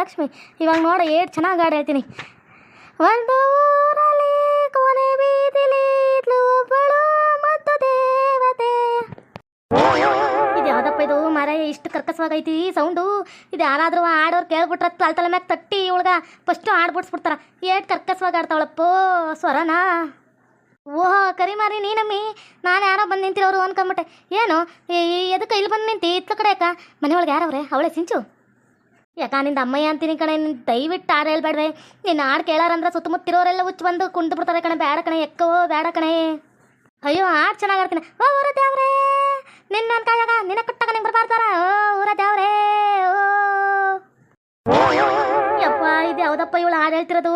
ಲಕ್ಷ್ಮಿ. ಇವಾಗ ನೋಡ, ಏಟ್ ಚೆನ್ನಾಗಿ ಹಾಡು ಹೇಳ್ತೀನಿ. ಒಂದು ಊರಲ್ಲಿ ಕೊನೆ ಬೀದಿಲಿ ಒಬ್ಬಳು ಮತ್ತು ದೇವತೆ. ಇದು ಯಾವ್ದಪ್ಪ ಇದು? ಮರ, ಇಷ್ಟು ಕರ್ಕಸವಾಗೈತಿ ಸೌಂಡು. ಇದು ಯಾರಾದರೂ ಆಡೋರು ಕೇಳ್ಬಿಟ್ರೆ ತಲೆ ತಲೆ ಮ್ಯಾಗ ತಟ್ಟಿ ಇವಳ್ಗ ಫಸ್ಟು ಆಡ್ಬಿಡ್ಸ್ಬಿಡ್ತಾರ. ಏಟ್ ಕರ್ಕಸವಾಗಿ ಆಡ್ತಾವಳಪ್ಪೋ ಸ್ವರನಾ. ಓಹೋ ಕರಿಮಾರಿ ನೀನಮ್ಮಿ ನಾನು ಯಾರೋ ಬಂದು ನಿಂತಿರೋರು ಅನ್ಕೊಂಬಿಟ್ಟೆ. ಏನು? ಎದಕ್ಕೆ ಇಲ್ಲಿ ಬಂದು ನಿಂತಿ? ಇತ್ತ ಕಡೆ ಅಕ್ಕ ಮನೆಯೊಳಗೆ ಯಾರವ್ರೆ? ಅವಳೆ ಸಿಂಚು? ಯಾಕ ನಿಂದ ಅಮ್ಮಯ್ಯ ಅಂತೀನಿ ಕಣೆ, ನೀನು ದಯವಿಟ್ಟು ಆರು ಹೇಳ್ಬೇಡ್ವೆ. ನಿನ್ನ ಹಾಡು ಕೇಳಾರಂದ್ರೆ ಸುತ್ತಮುತ್ತಿರೋರೆಲ್ಲ ಹುಚ್ಚು ಬಂದು ಕುಂದು ಬಿಡ್ತಾರೆ ಕಣೆ ಬೇಡ ಕಣೆ, ಎಕ್ಕೋ ಬೇಡ ಕಣೆ. ಅಯ್ಯೋ, ಆಡ್ ಚೆನ್ನಾಗಿ ಆಡ್ತೀನಿ ಓ, ಊರ ದೇವ್ರೇ, ನಿನ್ನ ನನ್ನ ಕಾಯಾಗ ನಿನ್ನ ಕಟ್ಟಾಗ ನಿಂಗೆ ಬರ್ಬಾರ್ದಾರ? ಓ, ಊರ ದೇವ್ರೇ, ಓ. ಯಪ್ಪ, ಇದು ಯಾವುದಪ್ಪ ಇವಳು ಹಾಡು ಹೇಳ್ತಿರೋದು?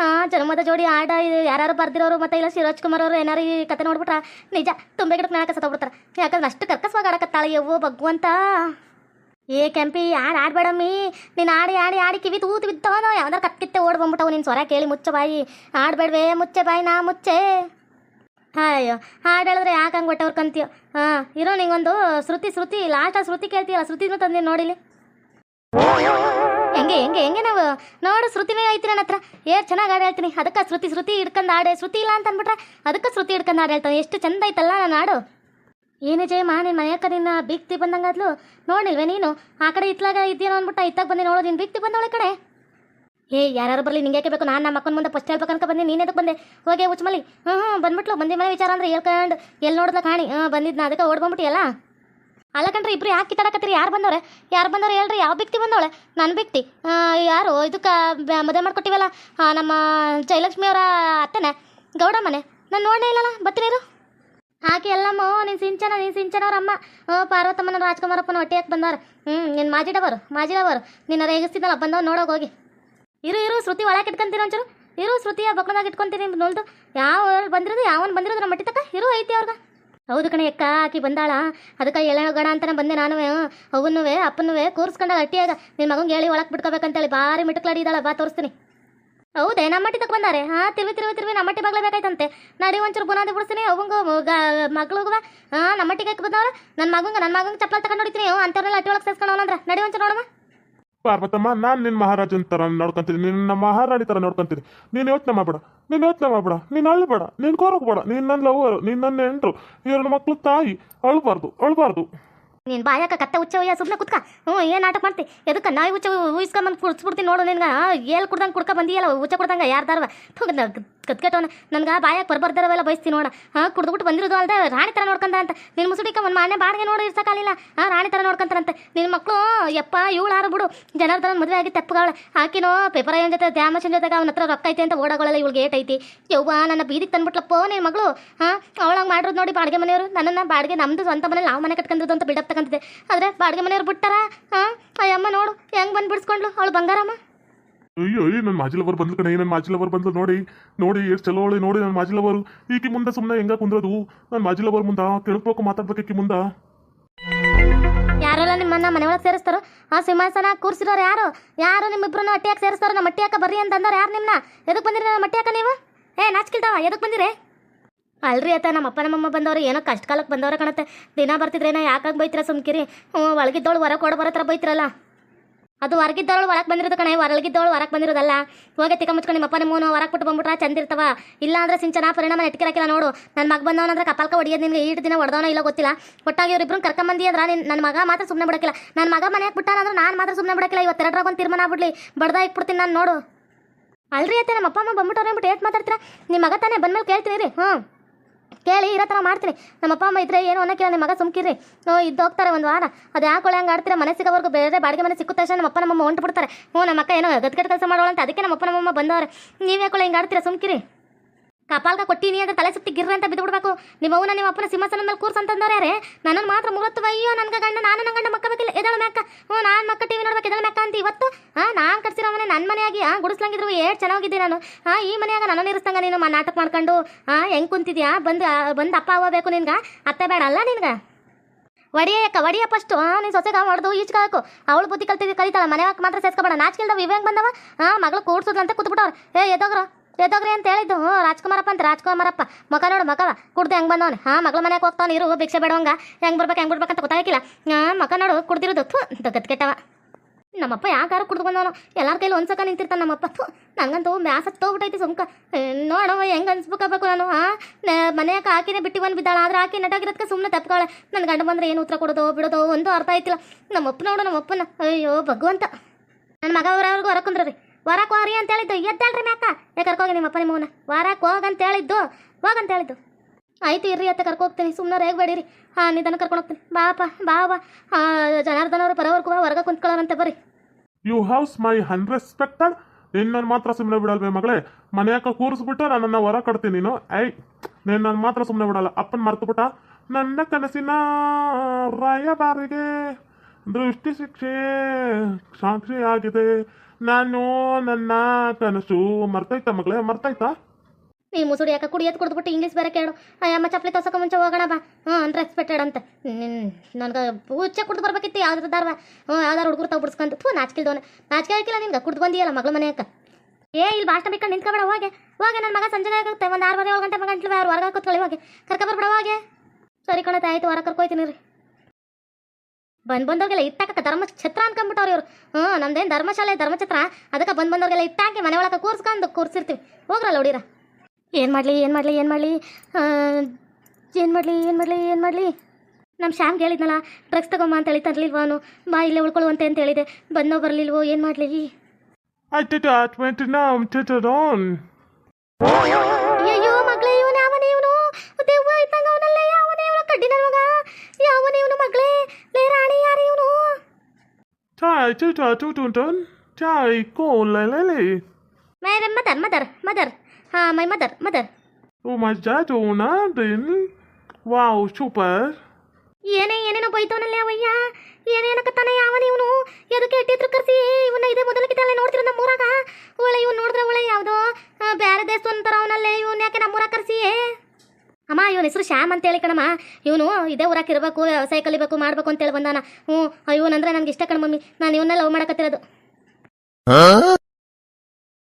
ಹಾಂ ಜನ್ಮದ ಜೋಡಿ ಹಾಡ, ಇದು ಯಾರು ಬರ್ದಿರೋರು ಮತ್ತೆ ಇಲ್ಲ ಸಿರೋಜ್ ಕುಮಾರ್ ಅವರು ಏನಾರು ಈ ಕತೆ ನೋಡ್ಬಿಟ್ರ? ನಿಜ, ತುಂಬ ಗಿಡಕ್ಕೆ ನಾಕ ಸತ್ತೋಗ್ಬಿಡ್ತಾರೆ ಯಾಕಂದ್ರೆ ಅಷ್ಟು ಕರ್ಕಸ್ವಾಗಿ ಆಡಕತ್ತಾಳೆ, ಯವ್ವೋ ಭಗವಂತ. ಏ ಕೆಂಪಿ ಯಾರು ಆಡ್ಬೇಡಮ್ಮಿ ನೀನು ಆಡಿ ಆಡಿ ಆಡಿ ಕಿವಿ ತೂತು ಬಿದ್ದವನೋ? ಯಾವ್ದಾರು ಕತ್ತಿತ್ತೆ ಓಡ್ ಬಂದ್ಬಿಟ್ಟವು ನೀನು ಸ್ವರ ಕೇಳಿ ಮುಚ್ಚ ಬಾಯಿ. ಆಡ್ಬೇಡ್ವೇ ಮುಚ್ಚೆ ಬಾಯಿ, ನಾ ಮುಚ್ಚೆ. ಅಯ್ಯೋ, ಹಾಡು ಹೇಳಿದ್ರೆ ಯಾಕೆ ಹಂಗೆ ಹೊಟ್ಟೆ ಕಂತೀಯೋ ಹಾಂ, ಇರೋ ನಿಂಗೊಂದು ಶ್ರುತಿ ಶ್ರುತಿ ಲಾಸ್ಟ್ ಶ್ರುತಿ ಕೇಳ್ತೀಯಲ್ಲ, ಶ್ರುತಿನೂ ತಂದೆ ನೋಡಿಲಿ ಹೆಂಗೆ ಹೆಂಗೆ ಹೆಂಗೆ ನಾವು? ನೋಡು, ಶ್ರುತಿನೇ ಐತಿ ನನ್ನ ಹತ್ರ. ಏರ್ ಚೆನ್ನಾಗಿ ಹಾಡು ಹೇಳ್ತೀನಿ. ಅದಕ್ಕೆ ಶ್ರುತಿ ಶ್ರುತಿ ಹಿಡ್ಕೊಂಡು ಹಾಡೆ. ಶ್ರುತಿ ಇಲ್ಲ ಅಂತ ಅಂದ್ಬಿಟ್ರೆ ಅದಕ್ಕೆ ಶ್ರುತಿ ಹಿಡ್ಕೊಂಡು ಹಾಡು ಹೇಳ್ತಾನೆ. ಎಷ್ಟು ಚಂದ ಐತಲ್ಲ ನಾನು ಹಾಡು. ಏನು ಮಾ ನಿನ್ನ ಮನೆಯಕ್ಕ ನಿನ್ನ ಬಿಕ್ತಿ ಬಂದಂಗಾದ್ಲು ನೋಡಿಲ್ವೇ ನೀನು? ಆ ಕಡೆ ಇತ್ಲಾಗ ಇದ್ದೀನೋ ಅಂದ್ಬಿಟ್ಟು ಇತ್ತಾಗ ಬಂದು ನೋಡೋದು ನೀನು ಬಿಕ್ತಿ ಬಂದವಳೆ ಕಡೆ ಏ ಯಾರು ಬರಲಿ, ನಿಂಗೆ ಬೇಕು? ನಾನು ನಮ್ಮ ಅಕ್ಕನ ಮುಂದೆ ಫಸ್ಟ್ ಹೇಳ್ಬೇಕು ಅನ್ಕೊ ಬಂದೆ, ನೀನೇ ಬಂದೆ? ಹೋಗಿ ಉಚ್ಮಲಿ ಹ್ಞೂ ಹ್ಞೂ ಬಂದ್ಬಿಟ್ಲು, ಬಂದಿ ಮನೆ ವಿಚಾರ ಅಂದ್ರೆ ಹೇಳ್ಕೊಂಡು ಎಲ್ಲಿ ನೋಡಿದ್ಲ ಕಾಣಿ. ಹಾಂ ಬಂದಿದ್ನ ಅದಕ್ಕೆ ಓಡ್ ಬಂದ್ಬಿಟ್ಟಿಯಲ್ಲ ಅಲ್ಲ ಕಣ್ರಿ, ಇಬ್ರು ಯಾಕೆ ಕಿತ್ತಾಡಕತ್ತೀರಿ? ಯಾರು ಬಂದವ್ರೆ? ಯಾರು ಬಂದವ್ರೆ ಹೇಳ್ರಿ, ಯಾವ ಬಿಕ್ತಿ ಬಂದವಳೆ? ನನ್ನ ಬಿಕ್ತಿ ಯಾರು? ಇದಕ್ಕೆ ಮದುವೆ ಮಾಡ್ಕೊಟ್ಟಿವಲ್ಲ ನಮ್ಮ ಜಯಲಕ್ಷ್ಮಿ ಅವರ ಅತ್ತೆನೆ ಗೌಡ ಮನೆ ನಾನು ನೋಡೇ ಇಲ್ಲಲ್ಲ ಬತ್ತೀನಿರು ಹಾಕಿ ಎಲ್ಲಮ್ಮ, ನೀನು ಸಿಂಚನ ನೀನು ಸಿಂಚನ ಓ, ಪಾರ್ವತಮ್ಮನ ರಾಜ್ಕುಮಾರಪ್ಪನ ಹೊಟ್ಟೆ ಹಾಕಿ ಬಂದವ್ರು. ಹ್ಞೂ ನಿನ್ನ ಮಾಜಿಡವರು ಮಾಜಿಡವರು. ನಿನ್ನ ರೇಗಿಸ್ತಿದ್ದಲ್ಲ ಬಂದವ್ ನೋಡೋಗಿ ಹೋಗಿ. ಇರು ಇರು, ಶ್ರುತಿ ಒಳಗೆ ಇಟ್ಕೊಂತೀನಿ ಒಂಚೂರು. ಇರು, ಶ್ರುತಿಯ ಬಕ್ಕಣದಾಗ ಇಟ್ಕೊಂತೀನಿ ನೋಲ್ದು ಯಾವ ಬಂದಿರೋದು, ಯಾವನ್ ಬಂದಿರೋದು ನಮ್ಮ ಮಟ್ಟಿತಕ್ಕ ಇರು ಐತಿ ಅವ್ರಿಗೆ. ಹೌದು ಕಣೆ ಎಕ್ಕ ಆಕಿ ಬಂದಾಳ. ಅದಕ್ಕೆ ಎಳೆಗಣ ಅಂತಾನೆ ಬಂದೆ ನಾನು ಅವನ್ನುವೆ ಅಪ್ಪನುವೆ ಕೂರ್ಸ್ಕೊಂಡಾಗ ಅಟ್ಟಿಯಾಗ. ನಿನ್ನ ಮಗಂಗೆ ಹೇಳಿ ಒಳಗೆ ಬಿಟ್ಕೋಬೇಕಂತೇಳಿ ಭಾರಿ ಮಿಟಕ್ಲಾಡಿದಾಳ ಬಾ, ತೋರಿಸ್ತೀನಿ. ಹೌದೇ ನಮ್ಮಟ್ಟಿ ತಕ್ಕ ಬಂದಾರೆ. ಹಾ, ತಿರುವಿ ತಿರುವಿ ತಿರುವಿ ನಮ್ಮ ಮಟ್ಟಿ ಬಾಗ್ಲೇ ಬೇಕಾಯ್ತಂತೆ. ನಡಿ ಒಂಚೂರು ಬುನಾದಿ ಬಿಡಿಸ್ತೀನಿ, ಅವಂಗ ಮಗಳಿಗುವ ಹಾ, ನಮ್ಮ ಮಟ್ಟಿಗೆ ಯಾಕೆ ಬಂದವ್ರ. ನನ್ನ ಮಗಂಗ ನನ್ನ ಮಗಂಗ ಚಪ್ಪಲ್ ತಗೊಂಡು ಹೊಡಿತೀನಿ. ಅಂತವ್ರನ್ನ ಅಟ್ಟಿ ಒಳಗೆ ಸೇರ್ಸ್ಕೊಂಡವನಂದ್ರ ನಡಿ ಒಂಚೂರು ನೋಡಮ್ಮ. ಪಾರ್ವತಮ್ಮ, ನಾನು ನಿನ್ನ ಮಹಾರಾಜನ ಥರ ನೋಡ್ಕೊಂತೀನಿ. ನಿನ್ನ ಮಹಾರಾಣಿ ಥರ ನೋಡ್ಕೊಂತೀನಿ. ನೀನು ಯೋಚನೆ ಮಾಡಬೇಡ. ನೀನು ಯೋಚನೆ ಮಾಡಬೇಡ. ನೀನು ಅಳ್ಬೇಡ. ನೀನು ಕೋರಕ್ಬೇಡ ನೀನು ನನ್ನ ಲವರು ನೀನು ನನ್ನ ಹೆಂಡ್ರು. ಎರಡು ಮಕ್ಕಳು ತಾಯಿ. ಅಳ್ಬಾರ್ದು. ಅಳ್ಬಾರ್ದು. ನೀನು ಬಾಯಾಕ ಕತ್ತೆ ಹುಚ್ಚ ಒಯ್ಯ ಸುಮ್ಮನೆ ಕುತ್ಕ. ಹ್ಞೂ, ಏನು ನಾಟಕ ಮಾಡ್ತಿ? ಎದಕ್ಕೆ ನಾಯಿ ಹುಚ್ಚ ಉಯಿಸ್ಕೊಂಬಂದು ಕುಡ್ಸ್ಬಿಡ್ತೀನಿ ನೋಡು ನಿನ್ಗೆ. ಏಲ್ ಕುಡ್ದಂಗೆ ಕುಡ್ಕ ಬಂದಿಯಲ್ಲ, ಹುಚ್ಚ ಕುಡ್ದಂಗೆ ಯಾರ್ದಾರವ ಕತ್ಕೆಟ್ಟವನ ನನ್ಗೆ ಬಾಯಾಗ ಬರ್ಬರ್ದಾರವೆಲ್ಲ ಬಯಸ್ತೀನಿ ನೋಡ. ಹಾಂ ಕುಡ್ದುಬಿಟ್ಟು ಬಂದಿರೋದು ಅಲ್ದೆ ರಾಣಿ ಥರ ನೋಡ್ಕೊಂಡ ಅಂತ. ನಿನ್ನ ಮುಸುಡಿಕ ಒಂದು ಮನೆ ಬಾಡಿಗೆ ನೋಡಿ ಇರ್ಸಕ್ಕಾಲಿಲ್ಲ ಹಾಂ ರಾಣಿ ಥರ ನೋಡ್ಕೊಂತಾರಂತೆ ನಿನ್ನ ಮಕ್ಕಳು ಯಪ್ಪ, ಇವಳು ಆರು ಬಿಡು. ಜನಾರ್ದನ ಮದುವೆ ಆಗಿ ತೆಪ್ಪಗಾವಳೆ. ಆಕಿನೋ ಪೇಪರ್ ಏನು ಜೊತೆ ದ್ಯಾಮಶನ್ ಜೊತೆಗೆ ಅವನ ಹತ್ರ ರೊಕ್ಕ ಐತೆ ಅಂತ ಓಡಾಗೋಳಲ್ಲ ಇವಳಿಗೆ ಏಟ್ ಐತಿ. ಯವ್ವ, ನನ್ನ ಬೀದಿಗೆ ತಂದ್ಬಿಟ್ಲಪ್ಪ ನಿನ್ನ ಮಗಳು. ಹಾಂ ಅವಳಂಗೆ ಮಾಡಿರೋದು ನೋಡಿ ಬಾಡಿಗೆ ಮನೆಯವರು. ನನ್ನನ್ನು ಬಾಡಿಗೆ ನಮ್ಮದು ಸ್ವಂತ ಮನೇಲಿ ನಾವು ಮನೆ ಕಟ್ಕೊಂಡಿದ್ದು ಅಂತ ಬಿಡಪ್ ತಗೊಂತಿದ್ದೆ ಆದರೆ ಬಾಡಿಗೆ ಮನೆಯವ್ರು ಬಿಟ್ಟಾರ? ಹಾಂ ಅಯ್ಯಮ್ಮ ನೋಡು, ಹೆಂಗೆ ಬಂದು ಬಿಡಿಸ್ಕೊಂಡ್ಲು ಅವಳು ಬಂಗಾರಮ್ಮ? ಅಯ್ಯೋ ಅಯ್ಯೋ ನನ್ನ ಮಾಜಿಲವರ್ ಬಂದ್ಲು ಕಣೆ ನನ್ನ ಮಾಜಿಲವರ್ ಬಂದ್ಲು ನೋಡಿ ನೋಡಿ, ಎಷ್ಟು ಚಲೋ ಒಳ್ಳೆ ನೋಡಿ ನನ್ನ ಮಾಜಿಲವರು ಈಕಿ ಮುಂದೆ ಸುಮ್ಮನೆ ಹೆಂಗ ಕುಂದ್ರದು? ನನ್ನ ಮಾಜಿಲವರ್ ಮುಂದೆ ಕೇಳ್ಬೇಕು ಮಾತಾಡ್ಬೇಕು ಈಕಿ ಮುಂದೆ. ಯಾರೆಲ್ಲ ನಿಮ್ಮನ್ನ ಮನೆ ಸೇರಿಸ್ತಾರ, ಆ ಸಿಂಹಾಸನ ಕೂರಿಸಿರೋರು ಯಾರು? ಯಾರು ನಿಮ್ಮಿಬ್ರನ್ನ ಮಟ್ಟಿಯಾಕ ಸೇರಿಸ್ತಾರೋ? ನಮ್ಮ ಮಟ್ಟಿಯಾಕ ಬರ್ರಿ ಅಂತ ಅಂದವ್ರು ಯಾರು ನಿಮ್ಮನ್ನ ಎದಕ್ಕೆ ಬಂದಿರಿ ನಮ್ಮ ಮಟ್ಟಿಯಾಕ ನೀವು? ಏ ನಾಚ್ಕಿಲ್ತಾವ ಎದಕ್ಕೆ ಬಂದಿರಿ? ಅಲ್ರಿ ಅತ್ತ ನಮ್ಮ ಅಪ್ಪ ನಮ್ಮಮ್ಮ ಬಂದವ್ರು, ಏನೋ ಕಷ್ಟ ಕಾಲಕ್ಕೆ ಬಂದವ್ರ ಕಾಣುತ್ತೆ. ದಿನ ಬರ್ತಿದ್ರೇನ ಯಾಕಾಗಿ ಬೈತೀರ ಸುಮ್ಕಿರಿ? ಹ್ಞೂ ಒಳಗಿದ್ದವಳು ಹೊರಗೆ ಕೊಡ ಬರೋ ಥರ ಬೈತಿರಲ್ಲ. ಅದು ಹೊರಗಿದ್ದವಳು ಒಳಗೆ ಬಂದಿರೋದು ಕಣೆ ಹೊರಗಿದ್ದವಳು ಹೊರಗೆ ಬಂದಿರೋದಲ್ಲ. ಹೋಗಿ ತಿಕ್ಕ ಮುಚ್ಕೊಂಡು ನಿಮ್ಮಪ್ಪನ ನಿಮ್ಮನು ಹೊರಗೆ ಬಿಟ್ಟು ಬಂದ್ಬಿಟ್ರೆ ಚಂದಿರ್ತವ ಇಲ್ಲ ಅಂದ್ರೆ ಸಿಂಚನ ಪರಿಣಾಮ ನೆಟ್ಕಿರಕಿಲ್ಲ ನೋಡು. ನನ್ನ ಮಗ ಬಂದವನಂದ್ರೆ ಕಪಾಲ್ಕ ಹೊಡಿಯೋದು ನಿನ್ಗೆ ಈಟು ದಿನ ಹೊಡೆದವನ ಇಲ್ಲ ಗೊತ್ತಿಲ್ಲ. ಒಟ್ಟಾಗಿ ಇವ್ರಿಬ್ರು ಕರ್ಕೊಂಬಂದಿ ಅಂದ್ರೆ ನಿನ್ ನನ್ನ ಮಗ ಮಾತ್ರ ಸುಮ್ಮನೆ ಬಿಡಕ್ಕಿಲ್ಲ. ನನ್ನ ಮಗ ಮನೆಯಾಗ ಬಿಟ್ಟಾನಂದ್ರೆ ನಾನು ಮಾತ್ರ ಸುಮ್ಮನೆ ಬಿಡಕ್ಕಿಲ್ಲ. ಇವತ್ತು ಎರಡರಾಗ ಒಂದು ತೀರ್ಮಾನ ಆಗ್ಬಿಡ್ಲಿ. ಬಡ್ದ ಇಕ್ಬಿಡ್ತೀನಿ ನಾನು ನೋಡು. ಅಲ್ರಿ ಅತ್ತೆ, ನಮ್ಮ ಅಪ್ಪ ಅಮ್ಮ ಬಂದ್ಬಿಟ್ಟವ್ರೆ ಅಂದ್ಬಿಟ್ಟು ಏಟ್ ಮಾತಾಡ್ತೀರಾ? ನಿಮ್ಮ ಮಗ ತಾನೇ ಬಂದ್ಮೇಲೆ ಕೇಳ್ತೀನಿ ರೀ. ಹ್ಞೂ ಕೇಳಿ ಇರೋ ಥರ ಮಾಡ್ತೀನಿ. ನಮ್ಮ ಅಪ್ಪ, ಅಮ್ಮ ಇದ್ರೆ ಏನು ಅನ್ನೋಕ್ಕಿಲ್ಲ ನಿಮ್ಮ ಮಗ ಸುಮ್ಕಿರಿ ಇದ್ದು ಹೋಗ್ತಾರೆ ಒಂದು ವಾರ. ಅದು ಯಾಕೆ ಒಳ್ಳೆ ಹಂಗೆ ಆಡ್ತೀರ? ಮನೆ ಸಿಗೋವರೆಗೂ ಬೇರೆ ಬಾಡಿಗೆ ಮನೆ ಸಿಕ್ಕ ತಕ್ಷಣ ನಮ್ಮ ಅಪ್ಪ ನಮ್ಮಮ್ಮ ಹೊಂಟು ಬಿಡ್ತಾರೆ ಹ್ಞೂ ನಮ್ಮ ಅಕ್ಕ ಏನೋ ಗದ್ಗಟ್ ಕೆಲಸ ಮಾಡೋಣ ಅಂತ ಅದಕ್ಕೆ ನಮ್ಮ ಅಪ್ಪ ನಮ್ಮಮ್ಮ ಬಂದವ್ರೆ ನೀವು ಯಾಕೊಳ್ಳೆ ಹಿಂಗೆ ಆಡ್ತೀರಾ ಸುಮ್ಕಿರಿ ಕಪಾಲ್ಗ ಕೊಟ್ಟಿನಿ ಅಂತ ತಲೆ ಸುತ್ತಿ ಗಿರ್ರ ಅಂತ ಬಿದ್ದು ಬಿಡ್ಬೇಕು ನಿಮ್ಮ ಅವನ ನಿಮ್ಮ ಅಪ್ಪನ ಸಿಂಹಾಸನ ಮೇಲೆ ಕೂರ್ಸ್ ಅಂತಂದವ್ರು ಯಾರೇ? ನನ್ನನ್ನು ಮಾತ್ರ ಮೂವತ್ತು ಅಯ್ಯೋ ನನ್ನ ಗಂಡ, ನಾನು ನನ್ನ ಗಂಡ ಮಕ್ಕ ಬೇಕಿಲ್ಲ ಎದಳ ಮ್ಯಾಕ? ಹ್ಞೂ, ನಾನು ಮಕ್ಕ ಟಿವಿ ನೋಡ್ಬೇಕು, ಎದಳ ಮ್ಯಾಕ ಅಂತ ಇವತ್ತು? ಹಾಂ ನಾನು ಕಟ್ಸಿರೋ ಮನೆ ನನ್ನ ಮನೆಯಾಗಿ ಹಾಂ ಗುಡಿಸ್ಲಂಗಿದ್ರು ಏಟ್ ಚೆನ್ನಾಗಿದ್ದೆ ನಾನು. ಹಾಂ ಈ ಮನೆಯಾಗ ನನ್ನ ಇರಿಸ್ತಂಗ ನೀನು ನಾಟಕ ಮಾಡ್ಕೊಂಡು ಹಾಂ ಹೆಂಗೆ ಕುಂತಿದ್ಯಾ? ಬಂದು ಬಂದು ಅಪ್ಪ ಹೋಗ್ಬೇಕು ನಿನ್ಗೆ? ಅತ್ತೆ ಬೇಡ ಅಲ್ಲ ನಿನ್ಗೆ? ಒಡಿಯಕ್ಕ ಒಡಿಯ ಫಸ್ಟು ಹಾಂ ನೀನು ಸೊಸೆಗ ಹೊಡೆದು ಈಚ್ಕಾಕು ಅವಳು ಬುದ್ಧಿ ಕಲ್ತಿದ್ದು ಕಲಿತಾಳ ಮನೆಯಾಗ ಮಾತ್ರ ಸೇರ್ಸ್ಕೊಬೇಡ. ನಾಚಿಕೆಲ್ದವ ಇವಂಗೆ ಬಂದವ? ಹಾಂ ಮಗಳು ಕೂಡ್ಸೋದ್ಲಂತ ಕೂತ್ಬಿಟ್ಟವ್ರು. ಏ, ಎದೋಗ್ರು? ಎದೋಗ್ರಿ ಅಂತ ಹೇಳಿದ್ದು. ಹ್ಞೂ ರಾಜ್ಕುಮಾರಪ್ಪ ಅಂತ ರಾಜ್ಕುಮಾರಪ್ಪ. ಮಗ ನೋಡು ಮಕವ ಕುಡ್ದು ಹೆಂಗೆ ಬಂದವನು? ಹಾಂ ಮಗಳ ಮನೆಗೆ ಹೋಗ್ತಾವನು ಇರು ಭಿಕ್ಷೆ ಬೇಡವಂಗ. ಹೆಂಗೆ ಬರ್ಬೇಕು ಹೆಂಗೆ ಬಿಡ್ಬೇಕಂತ ಗೊತ್ತಾಗಿಲ್ಲ ಹಾಂ ಮಗ ನೋಡು ಕುಡ್ದಿರೋದು. ಥು ಗತ್ ಕೆಟ್ಟವ. ನಮ್ಮಪ್ಪ ಯಾಕಾರ ಕುಡ್ದು ಬಂದವನು. ಎಲ್ಲರ ಕೈಲಿ ಒಂದ್ಸಕ ನಿಂತಿರ್ತಾನೆ ನಮ್ಮಪ್ಪ. ಥು, ನಂಗಂತೂ ಮ್ಯಾಸ ತೋಗ್ಬಿಟ್ಟೈತಿ ಸುಮ್ಕ. ನೋಡೋ ನೋಡವ ಹೆಂಗೆ ಅನ್ಸ್ಬೇಕಾಗಬೇಕು ನಾನು ಹಾಂ? ಮನೆಯಾಕ ಹಾಕಿನೇ ಬಿಟ್ಟು ಬಂದು ಬಿದ್ದಾಳ ಆದ್ರೆ ಹಾಕಿ ನಟಾಗಿರೋದಕ್ಕೆ ಸುಮ್ಮನೆ ತಪ್ಪಾಳೆ ನನ್ನ ಗಂಡ ಬಂದ್ರೆ ಏನು ಉತ್ತರ ಕೊಡೋದು ಬಿಡೋದು ಒಂದು ಅರ್ಥ ಆಯ್ತಿಲ್ಲ. ನಮ್ಮಪ್ಪ ನೋಡು ನಮ್ಮಪ್ಪನ. ಅಯ್ಯೋ ಭಗವಂತ. ನನ್ನ ಮಗ ಅವ್ರವ್ರಿಗೂ ಹೊರಗೆ ಹೊರಕ್ಕೆ ಹೋಗ್ರಿ ಅಂತ ಹೇಳಿದ್ದು. ಎದ್ದೇಳ್ರಿ ಮ್ಯಾಕ. ಏ, ಕರ್ಕೋಗಿ ನಿಮ್ಮಪ್ಪ ನಿಮ್ಮವನ ವಾರಕ್ಕೆ ಹೋಗಂತ ಹೇಳಿದ್ದು. ಹೋಗಂತ ಹೇಳಿದ್ದು. ಆಯ್ತು ಇರ್ರಿ, ಅತ್ತ ಕರ್ಕೋಗ್ತೀನಿ ಸುಮ್ಮನೆ ರೇಗ್ಬೇಡಿರಿ ಹಾಂ, ನಿಧಾನ ಕರ್ಕೊಂಡು ಹೋಗ್ತೀನಿ. ಬಾಪ ಬಾ ಬಾ ಜನಾರ್ದನ್ ಅವರು ಬರೋವರೆಗೂ ಹೊರಗೆ ಕುಂತ್ಕೊಳ್ಳೋರಂತೆ ಬರ್ರಿ. ಯು ಹ್ಯಾವ್ಸ್ ಮೈ ಅನ್ರೆಸ್ಪೆಕ್ಟೆಡ್ ನಿನ್ನನ್ನು ಮಾತ್ರ ಸುಮ್ಮನೆ ಬಿಡಲ್ವೇ ಮಗಳೇ? ಮನೆಯಾಕ ಕೂರಿಸ್ಬಿಟ್ಟು ನನ್ನನ್ನು ಹೊರ ಕಡ್ತೀನಿ ನೀನು? ಐ ನಿನ್ನನ್ನು ನನ್ನ ಮಾತ್ರ ಸುಮ್ಮನೆ ಬಿಡಲ್ಲ. ಅಪ್ಪನ ಮರ್ತುಬಿಟ್ಟ. ನನ್ನ ಕನಸಿನ ರಾಯಬಾರಿಗೆ ದೃಷ್ಟಿ ಶಿಕ್ಷೆ ಸಾಕ್ಷಿಯಾಗಿದೆ. ನಾನು ನನ್ನ ಕನಸು ಮರ್ತೈತಾ ಮಗಳೇ, ಮರ್ತೈತಾ? ನೀ ಮುಸುಡಿ ಯಾಕೆ ಕುಡಿಯೋದು ಕುಡಿದ್ಬಿಟ್ಟು ಇಂಗ್ಲೀಷ್ ಬೇರೆ ಕೇಳು. ಅಯ್ಯಮ್ಮ ಚಪ್ಪಲಿ ತೋಸಕ ಮುಂಚೆ ಹೋಗೋಣ ಬಾ. ಹ್ಞೂ ಎಕ್ಸ್ಪೆಕ್ಟೆಡ್ ಅಂತ. ನನಗೆ ಪೂಚೆ ಕುಡ್ದು ಬರ್ಬೇಕಿತ್ತು ಯಾವ್ದು ದಾರ್ವ ಹ್ಞೂ ಯಾವ್ದಾರು ಹುಡುಗರು ತಾವು ಬಿಡ್ಸ್ಕೊಂತ ಥೂ ನಾಚಿಕಿಲ್ದವನೆ ನಾಚಿಕೆ ಹಾಕಿಲ್ಲ ನಿನ್ಗೆ, ಕುಡ್ದು ಬಂದಿಯಲ್ಲ ಮಗಳ ಮನೆಯಕ್ಕೆ ಏ ಇಲ್ಲಿ ಭಾಷಣ ಬಿಟ್ಕೊಂಡು ನಿಂತ್ಕೊಬೇಡ, ಹೋಗೆ. ಹೋಗೆ ನನ್ನ ಮಗ ಸಂಜೆ ಆಗುತ್ತೆ ಒಂದು ಆರು ಏಳು ಗಂಟೆ ಮಗ ಗಂಟ್ಲು ಅವ್ರು ಹೊರಗೆ ಕೂತ್ಕೊಳ್ಳಿ, ಹೋಗಿ. ಕರ್ಕೊಬರ್ಬೇಡ, ಹೋಗೆ. ಸರಿ ಕಣತೆ ಆಯ್ತು ಹೊರ ಕರ್ಕೊಯ್ತೀನಿ ರೀ ಬಂದ್ ಬಂದವ್ರಿಗೆಲ್ಲ ಇಟ್ಟಾಕ ಧರ್ಮ ಛತ್ರ ಅನ್ಕೊಂಡ್ಬಿಟ್ಟವ್ರು ಇವ್ರು. ಹ್ಞೂ ನಮ್ದೇನು ಧರ್ಮಶಾಲೆ ಧರ್ಮಛತ್ರ? ಅದಕ್ಕೆ ಬಂದ್ ಬಂದವ್ರಿಗೆಲ್ಲ ಇಟ್ಟಾಕಿ ಮನೆ ಒಳಗೆ ಕೂರ್ಸ್ಕೊಂಡು ಕೂರ್ಸಿರ್ತೀವಿ. ಹೋಗ್ರಲ್ಲ ಏನ್ ಏನು ಮಾಡಲಿ ಏನು ಮಾಡಲಿ ಏನು ಮಾಡಲಿ? ಏನು ಮಾಡಲಿ ಏನು ಮಾಡಲಿ ಏನು ಮಾಡಲಿ? ನಮ್ಮ ಶ್ಯಾಮ್ಗೆ ಹೇಳಿದ್ನಲ್ಲ ಡ್ರಗ್ಸ್ ತಗೊಂಬ ಅಂತ ಹೇಳಿ ತರಲಿಲ್ವ ಅವನು? ಬಾ ಇಲ್ಲೇ ಉಳ್ಕೊಳ್ಳುವಂತೆ ಅಂತ ಹೇಳಿದೆ. ಬಂದೋ ಬರಲಿಲ್ವೋ ಏನು ಮಾಡಲಿ. ಅಯ್ಯೋ ಮಗಳೇ ಇವನು ಅವನೇ ಇವನು? ದೇವ್ವ ಇದ್ದಂಗ ಅವನಲ್ಲ ಯಾವನೇ ಇವನು ಮಗ ಯಾವನ ಇವನು ಮಗಳೇ? ಲೇ ರಾಣಿ ಯಾರು ಇವನು? ಚಾಯ್ did that ಚೂ do done. ಚಾಯ್ ಕೋಲ್ ಲೇ ಮದರ್ ಮದರ್ ಮದರ್. ಹಾ my mother mother. Oh my dad oh din. Super. ಏನೇ ಏನೇನೋ ಬೈತವನಲ್ಲ ಅವಯ್ಯ? ಏನೇನಕತ್ತಾನೆ ಯಾವನ ಇವನು? ಎದಕ್ಕೆ ಇಟ್ಟಿದ್ರು ಕರ್ಸಿ? ಇವನ್ನ ಇದೇ ತಲೆ ನೋಡ್ತಿರೋ ನಮ್ಮ ಊರಾಗ ಒಳ್ಳೆ ಇವ್ನು ನೋಡಿದ್ರೆ ಒಳ್ಳೆ ಯಾವುದೋ ಆ, ಬ್ಯಾರೆ ದೇಶ ಅಂತಾರ ಅವನಲ್ಲೇ ಇವನ್ ಯಾಕೆ ನಮ್ಮೂರಾಗ ಕರ್ಸಿ ಅಮ್ಮ ಇವನ ಹೆಸರು ಶ್ಯಾಮ್ ಅಂತ ಹೇಳಿ ಕಣಮ್ಮ. ಇವನು ಇದೇ ಊರಾಗ ಇರಬೇಕು, ವ್ಯವಸಾಯ ಕಲಿಬೇಕು, ಮಾಡ್ಬೇಕು ಅಂತೇಳಿ ಬಂದಾನ. ಹ್ಞೂ ಇವನಂದ್ರೆ ನನಗೆ ಇಷ್ಟ ಕಣಮ್ಮಿ ನಾನು ಇವನ್ನ ಲವ್ ಮಾಡಕತ್ತಿರೋದು.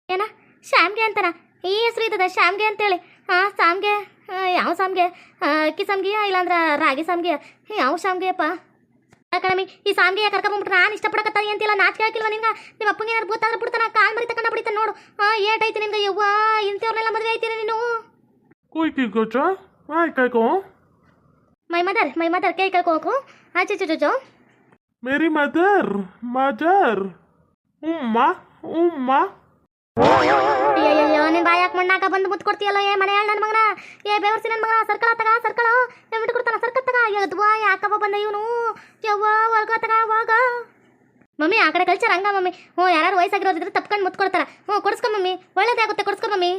ಏನ? ಶ್ಯಾಮ್ಗೆ ಅಂತಾನ? ಈ ಹೆಸರು ಇದ್ದದ, ಶ್ಯಾಮ್ಗೆ ಅಂತೇಳಿ. ಹಾಂ ಸಾಮ್ಗೆ? ಯಾವ ಸಾಮ್ಗೆ? ಅಕ್ಕಿ ಸಾಮ್ಗೆ ಇಲ್ಲಾಂದ್ರೆ ರಾಗಿ ಸಾಮ್ಗೆ ಯಾವ ಶಾಮ್ಗೆಯಪ್ಪ ಕಣಮಿ ಈ ಸಾಮ್ಗೆ ಕರ್ಕೊಂಡ್ಬಿಟ್ರೆ ನಾನು ಇಷ್ಟಪಡಕತ್ತ ಅಂತಿಲ್ಲ ನಾಚಿಕೆ ಹಾಕಿಲ್ವ ನಿಂಗೆ ನಿಮ್ಮ ಅಪ್ಪಂಗೆ ಏನಾರು ಬೂತಾದ್ರೆ ಬಿಡ್ತಾನ, ಕಾಲ್ ಮರಿ ತಕೊಂಡ ಬಿಡ್ತಾನೆ ನೋಡು. ಹಾಂ ಏಟ್ ಐತಿ ನಿನ್ಗೆ, ಯವ್ವ, ಇಂಥವ್ರನ್ನೆಲ್ಲ ಮದುವೆ ಐತೀರ ನೀನು? Koi ki go cha. Ai kai go. My mother my mother ಕೈ ಕಳ್ಕೋಕು ಆಚೆ ಚು ಚು Mary mother. Mother. Umma. Umma. ಅಯ್ಯಯ್ಯೋ ನಿನ್ ಬಾಯ್ ಯಾಕೆ ಮಣ್ಣಾಕ ಬಂದು ಮುತ್ತು ಕೊಡ್ತೀಯಲ್ಲ ಏ ಮನೆ ನನ್ನ ಮಗನ ಏ ಬೇವರ್ಸಿ ನನ್ನ ಮಗನ ಸರ್ಕಳ ತಗ ಸರ್ಕಳ ಬಿಟ್ಟು ಕೊಡ್ತಾನ ಸರ್ಕಲ್ ತಗ ಯದ್ವಾ ಯಾಕಪ್ಪ ಬಂದ ಇವನು ಯವ್ವ ಒಳಗ ತಗ ಹೋಗ ಮಮ್ಮಿ ಆ ಕಡೆ ಕಲ್ಚರ್ ಹಂಗ ಮಮ್ಮಿ ಹ್ಞೂ ಯಾರು ವಯಸ್ಸಾಗಿರೋದಿದ್ರೆ ತಪ್ಕೊಂಡು ಮುತ್ತು ಕೊಡ್ತಾರ ಹ್ಞೂ ಕೊಡ್ಸ್ಕೊ ಮಮ್ಮಿ ಒಳ್ಳೇದಾಗುತ್ತೆ ಕೊಡ್ಸ್ಕೊ ಮಮ್ಮಿ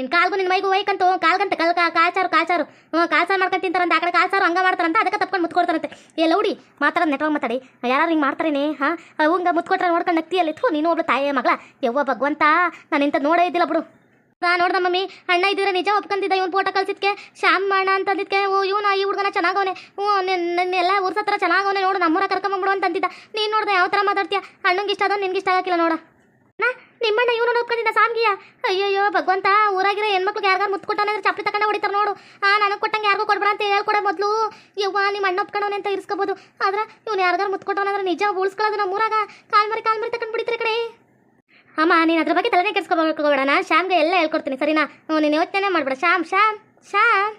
ನಿನ್ ಕಾಲ್ಗೂ ನಿನ್ ಮೈಗೂ ಒಯ್ಕಂತು ಕಾಲ್ಗಂತ ಕಲ್ ಕಾಚಾರು ಕಾಚಾರು ಹ್ಞೂ ಕಾಚಾರು ಮಾಡ್ಕೊಂಡು ತಿಂತಾರಂತ ಆ ಕಡೆ ಕಾಚಾರು ಹಂಗ ಮಾಡ್ತಾರಂತ ಅದಕ್ಕೆ ತಪ್ಕೊಂಡು ಮುತ್ಕೊಡ್ತಾರಂತೆ. ಏ, ಲೌಡಿ, ಮಾತಾಡೋದು ನೆಟ್ವಾಗ ಮಾತಾಡಿ. ಯಾರು ಹಿಂಗೆ ಮಾಡ್ತಾರೇನೆ, ಹಾ? ಹಂಗ ಮುತ್ಕೊಟ್ರೆ ನೋಡ್ಕೊಂಡು ನಗ್ತಿಯಲ್ಲಿ. ಇತ್ತು ನೀನು ಒಬ್ಳು ತಾಯಿಯ ಮಗಳ. ಯವ್ವ ಭಗವಂತ, ನಾನು ಇಂಥ ನೋಡೇ ಇದ್ದಿಲ್ಲ ಬಿಡು. ನಾ ನೋಡ್ದ ಮಮ್ಮಿ, ಅಣ್ಣ ಇದ್ದೀರ? ನಿಜ ಒಪ್ಕೊಂತಿದ್ದ ಇವ್ನು ಫೋಟೋ ಕಳ್ಸಿದ್ಕೆ? ಶ್ಯಾಮ್ ಅಣ್ಣ ಅಂತಂದಿದ್ಕೆ ಓ, ಇವನ, ಈ ಹುಡುಗನ ಚೆನ್ನಾಗವನೆ. ಹ್ಞೂ ನಿನ್ನ ಎಲ್ಲ ಊರ್ಸ ಹತ್ರ ಚೆನ್ನಾಗವನೆ ನೋಡು. ನಮ್ಮೂರ ಕರ್ಕೊಂಬಂಬಿಡು ಅಂತ ಅಂತಿದ್ದ ನೀನು ನೋಡ್ದೆ ಯಾವ ಥರ ಮಾತಾಡ್ತೀಯ? ಅಣ್ಣಂಗೆ ಇಷ್ಟ ಅದ ನಿನ್ಗೆ ಇಷ್ಟ ಆಗಕ್ಕಿಲ್ಲ ನೋಡ. ಒಪ್ಕೊಂಡಿದ್ದ ಸಾಮ್ಗಿಯ? ಅಯ್ಯಯ್ಯೋ, ಭಗವಂತ, ಊರಾಗಿರೋ ಹೆಣ್ಮಕ್ಳಿಗೆ ಯಾರಿಗಾರು ಮುತ್ತು ಕೊಟ್ಟಾನೆ ಅಂದ್ರೆ ಚಪ್ಪಲಿ ತಗೊಂಡು ಹೊಡಿತಾರೆ ನೋಡು. ಆ, ನನಗೆ ಕೊಟ್ಟಂಗೆ ಯಾರಿಗೂ ಕೊಡ್ಬೇಡ ಅಂತ ಹೇಳ್ಕೊಡ ಮೊದಲು. ಯವ್ವ ನಿಮ್ಮ ಅಣ್ಣ ಒಪ್ಕೊಂಡವನೆ ಅಂತ ಇರಿಸ್ಕೋಬೋದು. ಆದ್ರೆ ಇವ್ನು ಯಾರಿಗಾರು ಮುತ್ತು ಕೊಟ್ಟವನಂದ್ರೆ ನಿಜ ಉಳಿಸ್ಕೊಳ್ಳೋದು ನಮ್ಮ ಊರಾಗ. ಕಾಲ್ಮರಿ ಕಾಲ್ಮರಿ ಕಾಲ್ ಮರಿ ತಗೊಂಡು ಬಿಡ್ತೀರಿ ಕಡೆ ಅಮ್ಮ, ನೀನು ಅದ್ರ ಬಗ್ಗೆ ತಲೆನೇ ಕೆಡ್ಸ್ಕೊಬೇಡ. ನಾ ಶ್ಯಾಮ್ಗೆ ಎಲ್ಲ ಹೇಳ್ಕೊಡ್ತೀನಿ, ಸರಿನಾ? ನೀನು ಯೋಚನೆ ಮಾಡ್ಬೇಡ. ಶ್ಯಾಮ್ ಶ್ಯಾಮ್ ಶ್ಯಾಮ್.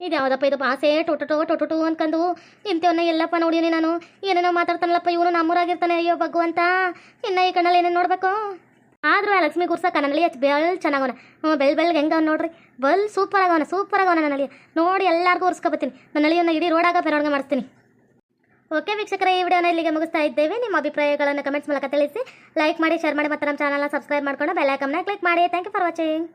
ಇದು ಯಾವುದಪ್ಪ ಇದು ಆಸೆ ಟೊಟೊಟೋ, ಟೊಟೊಟು ಅನ್ಕೊಂಡು ನಿಂತೇವನ್ನ ಎಲ್ಲಪ್ಪ ನೋಡೀನಿ ನಾನು ಏನೇನೋ ಮಾತಾಡ್ತಾನಲ್ಲಪ್ಪ ಇವನು ನಮ್ಮೂರಾಗಿರ್ತಾನೆ ಅಯ್ಯೋ ಭಗವಂತ. ಇನ್ನ ಈ ಕಣ್ಣಲ್ಲಿ ಏನೇನು ನೋಡ್ಬೇಕು? ಆದ್ರೂ ಆ ಲಕ್ಷ್ಮಿ ಗುರ್ಸ ನನ್ನಲ್ಲಿ ಹಚ್ಚಿ ಬೆಳ್ ಚೆನ್ನಾಗವನ. ಹ್ಞೂ, ಬೆಳ್ ಬೆಳ್ಗೆ ಹೆಂಗ ನೋಡ್ರಿ. ಬಲ್ ಸೂಪರ್ ಆಗವನ ಸೂಪರ್ ಆಗವನ ನನ್ನಲ್ಲಿ. ನೋಡಿ ಎಲ್ಲರಿಗೂ ಉರ್ಸ್ಕೊಬತ್ತೀನಿ. ನನ್ನಲ್ಲಿ ಇವನ್ನ ಇಡೀ ರೋಡಾಗ ಮೆರವಣಿಗೆ ಮಾಡಿಸ್ತೀನಿ. ಓಕೆ ವೀಕ್ಷಕರ, ಈ ವಿಡಿಯೋನ ಇಲ್ಲಿಗೆ ಮುಗಿಸ್ತಾ ಇದ್ದೇವೆ. ನಿಮ್ಮ ಅಭಿಪ್ರಾಯಗಳನ್ನು ಕಮೆಂಟ್ಸ್ ಮೂಲಕ ತಿಳಿಸಿ. ಲೈಕ್ ಮಾಡಿ ಶೇರ್ ಮಾಡಿ, ಮತ್ತು ನಮ್ಮ ಚಾನಲ್ನ ಸಬ್ಸ್ಕ್ರೈಬ್ ಮಾಡ್ಕೊಂಡು ಬೆಲ್ಲೈಕಮ್ನ ಕ್ಲಿಕ್ ಮಾಡಿ. Thank you for watching